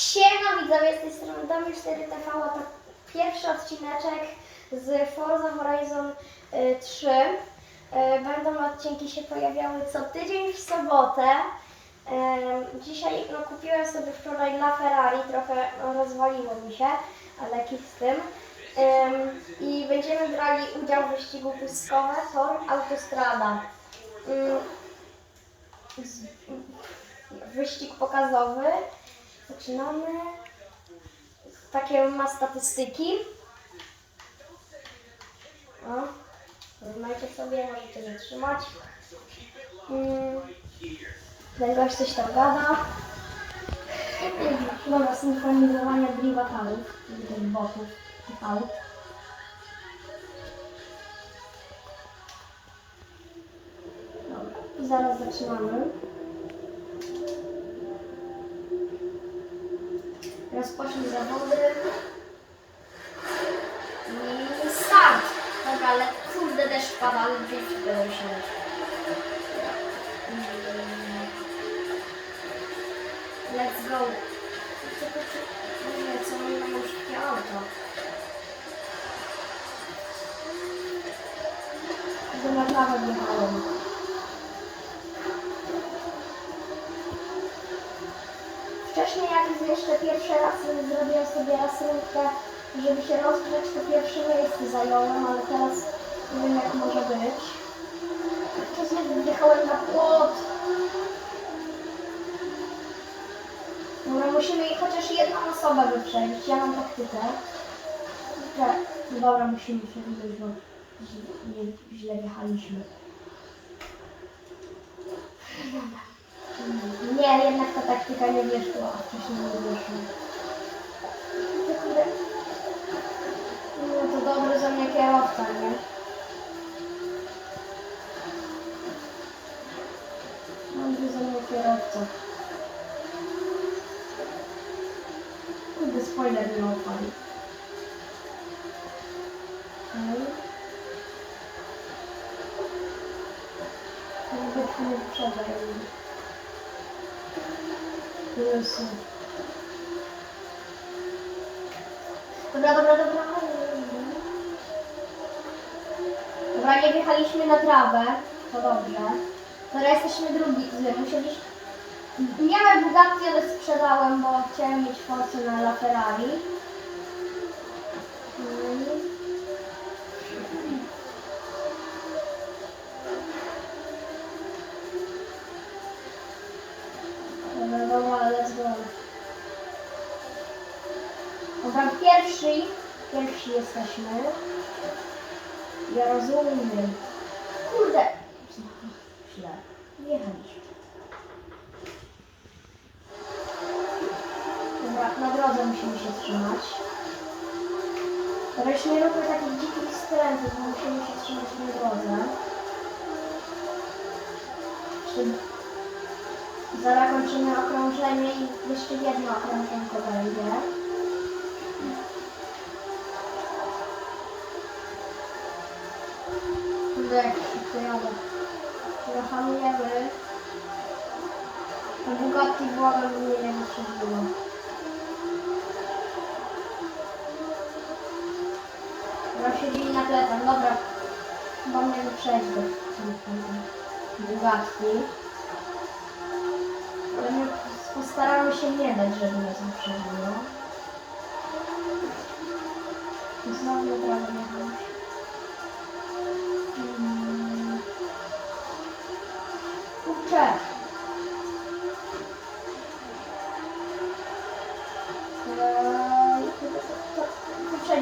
Siema widzowie, z tej strony Domi 4TV, a to pierwszy odcineczek z Forza Horizon y, 3. Y, Będą odcinki się pojawiały co tydzień w sobotę. Y, Dzisiaj no, kupiłem sobie wczoraj La Ferrari, trochę no, rozwaliło mi się, ale kit z tym. Ym, I będziemy brali udział w wyścigu pustkowe Tor Autostrada. Z- Wyścig pokazowy. Zaczynamy. Takie ma statystyki. O, porównajcie sobie, możecie zatrzymać. Mm, ten coś tam gada. Dobra, synchronizowanie drivatarów, tych botów, tych aut. Dobra, i zaraz zaczynamy. Rozpocznij zawody. I start! Dobra, ale kurde deszcz pada, ale gdzieś będę musiał. Let's go. Nie, co oni mają szybkie auto. To na trawę wjechałem. Wcześniej jak jeszcze pierwszy raz zrobiłem sobie rasynkę, żeby się rozgrzeć, to pierwsze miejsce zająłem, ale teraz nie wiem jak może być. Znów wjechałem na płot. Dobra, musimy chociaż jedną osobę wyprzedzić. Ja mam taktykę. Dobra, musimy się wyjść, bo źle wjechaliśmy. Dobra. Nie, jednak ta taktyka nie wyszła, a wcześniej nie wyszła. No to dobry za mnie kierowca, nie? Dobry za mnie kierowca. Jezu. Dobra, dobra, dobra. Dobra, nie wjechaliśmy na trawę. To dobrze. Teraz jesteśmy drugi. Musieliśmy... Miałem Bugatti, ale sprzedałem, bo chciałem mieć Force na La Ferrari. Pierwszy, pierwsi jesteśmy. Ja rozumiem. Kurde. Źle. Jechaliśmy. Dobra, na drodze musimy się trzymać. Dobra, nie róbmy takich dzikich skrętów, bo musimy się trzymać na drodze. Jeszcze Zaraz kończymy okrążenie i jeszcze jedno okrążenko będzie. Jak szybko jadę. Zahamujemy. Bugatti błagam mnie nie wytrzebiło. Dobra, siedzili na plecach, dobra. Chyba mnie wyprzedzi do Bugatti. Ale my postaramy się nie dać, żeby nas wyprzedziło. Znowu na prawo jechać.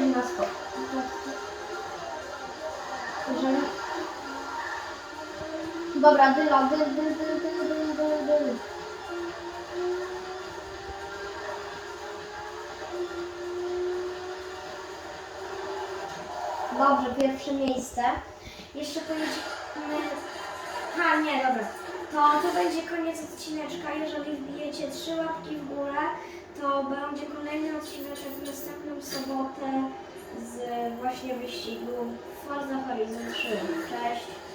Wyprzedzi nas to. Jeżeli... Dobra, dyla, dyl, dyl, dyl, dyl, dyl, dyl, dyl. Dobrze, pierwsze miejsce. Jeszcze pojedziemy... Ha, nie, dobra. To, to będzie koniec odcineczka. Jeżeli wbijecie trzy łapki w górę, to będzie kolejny odcineczek w następną sobotę z właśnie wyścigu Forza Horizon 3. Cześć!